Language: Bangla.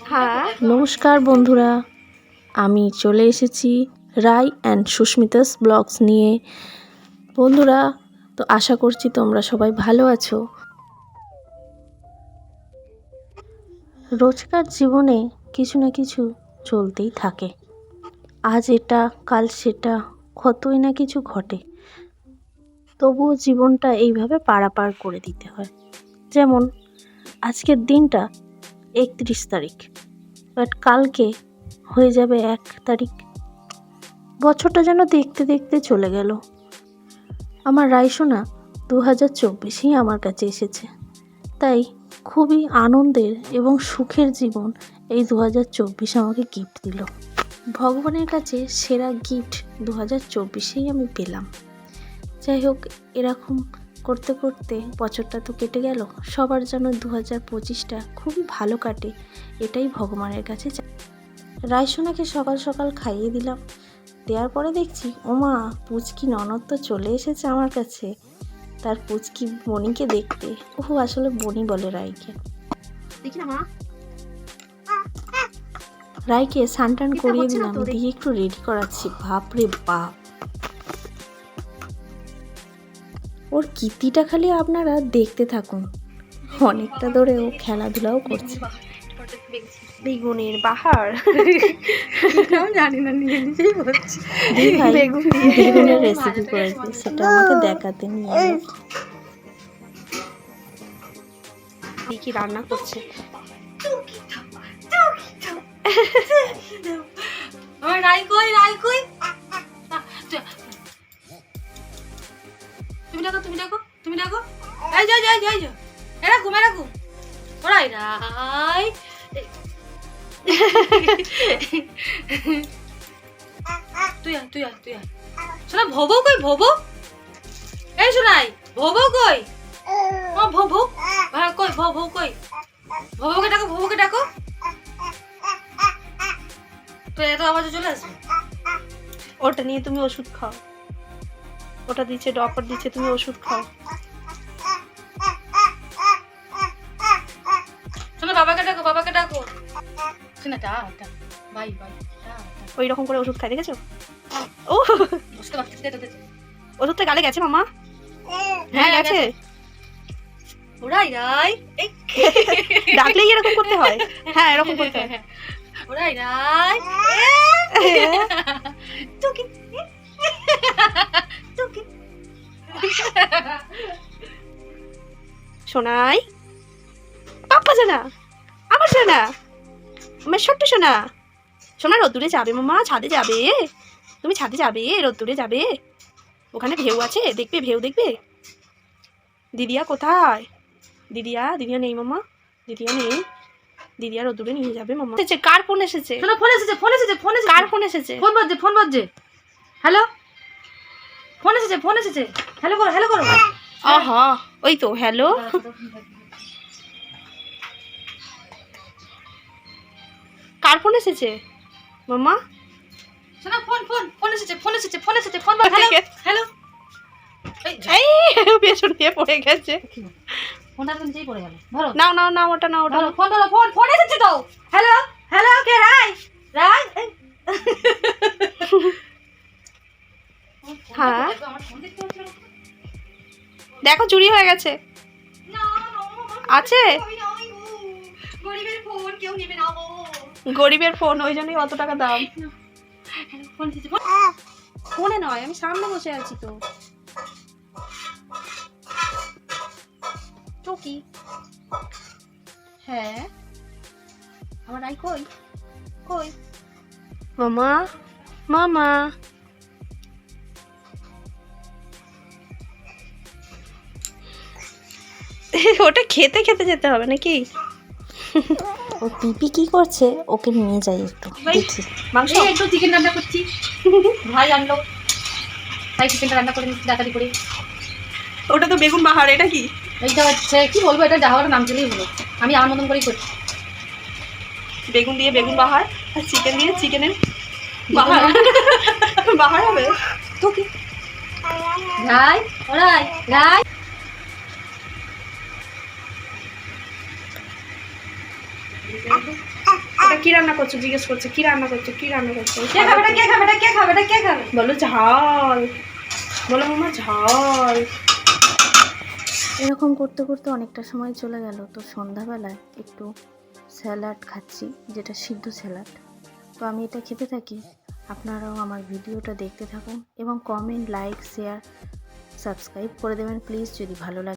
হ্যাঁ। নমস্কার বন্ধুরা, আমি চলে এসেছি রাই অ্যান্ড সুস্মিতাস ব্লগস নিয়ে। বন্ধুরা, তো আশা করছি তোমরা সবাই ভালো আছো। রোজকার জীবনে কিছু না কিছু চলতেই থাকে। আজ এটা, কাল সেটা, কতই না কিছু ঘটে। তবুও জীবনটা এইভাবে পারাপার করে দিতে হয়। যেমন, আজকের দিনটা একত্রিশ তারিখ বাট কালকে হয়ে যাবে এক তারিখ। বছরটা যেন দেখতে দেখতে চলে গেল। আমার রায়সোনা দু হাজার চব্বিশেই আমার কাছে এসেছে। তাই খুবই আনন্দের এবং সুখের জীবন এই দু হাজার চব্বিশ আমাকে গিফট দিল। ভগবানের কাছে সেরা গিফট দু হাজার চব্বিশেই আমি পেলাম। যাই হোক এরকম করতে করতে বছরটা তো কেটে গেল। সবার যেন দু হাজার পঁচিশটা খুবই ভালো কাটে এটাই ভগবানের কাছে রায়সোনাকে সকাল সকাল খাইয়ে দিলাম। দেওয়ার পরে দেখছি ওমা পুচকি ননদ তো চলে এসেছে আমার কাছে। তার পুচকি বনিকে দেখতে। ও আসলে বনি বলে রায়কে। দেখি না মা। রাইকে সানটান করিয়ে দিলাম। দিয়ে একটু রেডি করাচ্ছি। বাপরে বাপ। ওর কীর্তিটা খালি আপনারা দেখতে থাকুন। অনেকটা ধরে ও খেলাধুলাও করছে। বেগুনের বাহার। জানি না নিজে নিজেই বলছি। বেগুনের রেসিপি করেছে সেটা আমাকে দেখাতে নিয়ে। কি রান্না করছে? আমার রাই কই রাই কই তুমি ডাকো তুমি ডাকো এই যাও যাও যাও যাও। এরকম এরকম ওরাই, রাই। তুই আয় তুই আয় তুই আয়। শোনা ভবো কই, ভবো? এই শোনাই ভবো কই? ও, ভবো। হ্যাঁ কই, ভবো কই? ভবকে ডাকো ভবকে ডাকো। তো এত আওয়াজে চলে আসবে? ওটা নিয়ে তুমি ওষুধ খাও। ওটা দিচ্ছে ডপার দিচ্ছে তুমি ওষুধ খাও। শোনো বাবাকে ডাকো বাবাকে ডাকো। শোনা টা টা বাই বাই ওই রকম করে ওষুধ খাই দেখেছ? ও বুঝতে পারছিস। ওষুধটা গালে গেছে মামা? হ্যাঁ, হ্যাঁ গেছে? ওরাই রাই ডাকলেই এরকম করতে হয়। হ্যাঁ এরকম করতে হয়। ওরাই রাই টুকি টুকি সোনাই? পাপ্পা জানা? আমার জানা? আমার ছোট্ট সোনা? সোনা রোদ্দুরে যাবে মামা ছাদে যাবে। তুমি ছাদে যাবে রোদ্দুরে যাবে। ওখানে ঢেউ আছে দেখবে ঢেউ দেখবে? দিদিয়া কোথায়? দিদিয়া দিদিয়া নেই মামা। দিদিয়া নেই। দিদিয়া রোদ্দুরে নিয়ে যাবে মামা। কার ফোন এসেছে? ফোন এসেছে ফোন এসেছে ফোন এসেছে। কার ফোন এসেছে? ফোন বাজছে ফোন বাজছে। হ্যালো? এসেছে ফোন এসেছে। হ্যালো করো হ্যালো করো। আহা ওই তো হ্যালো কার ফোন এসেছে? মামা? শোনো ফোন ফোন ফোন এসেছে ফোন এসেছে ফোন এসেছে ফোন হ্যালো হ্যালো এই পেছন দিয়ে পড়ে গেছে। ফোনটা তো নিচেই পড়ে গেল। ধরো। নাও নাও নাও ওটা নাও ওটা ফোন ধরো ফোন ফোন এসেছে তো। হ্যালো হ্যালো কে রাই রাই এই। হ্যাঁ। দেখো চুরি হয়ে গেছে। আছে। গরিবের ফোন ওই জন্যই অত টাকা দাম। ফোন ফোনে। নয় আমি সামনে বসে আছি তো। টুকি হ্যাঁ। আমার রাই কই? কই? মামা মামা। ওটা খেতে খেতে যেতে হবে নাকি? ও পিপি কি করছে? ওকে নিয়ে যাই একটু দেখি। মাংস। এই একটু চিকেন রান্না করছি। ভাই আনলো। ভাই চিকেনটা রান্না করে নিচ্ছি তাড়াতাড়ি করে। ওটা তো বেগুন বাহার এটা কি? এইটা হচ্ছে কি বলব এটা যাওয়ার নাম চলেই হলো আমি আমার মতন করেই করছি। বেগুন দিয়ে বেগুন বাহার আর চিকেন দিয়ে চিকেনের বাহার। বাহার। হবে? তো কি রাই ওরাই রাই। এটা কি রান্না করছ? জিজ্ঞেস করছে কি রান্না করছ? কি রান্না করছ? কে খাবে এটা কে খাবে এটা কে খাবে এটা কে খাবে? বলো ঝাল। বলো মামা ঝাল। এরকম করতে করতে অনেকটা সময় চলে গেল। তো সন্ধ্যাবেলায় একটু স্যালাড খাচ্ছি যেটা সিদ্ধ স্যালাড। তো আমি এটা খেতে থাকি। আপনারাও আমার ভিডিওটা দেখতে থাকুন এবং কমেন্ট লাইক শেয়ার সাবস্ক্রাইব করে দেবেন প্লিজ যদি ভালো লাগে।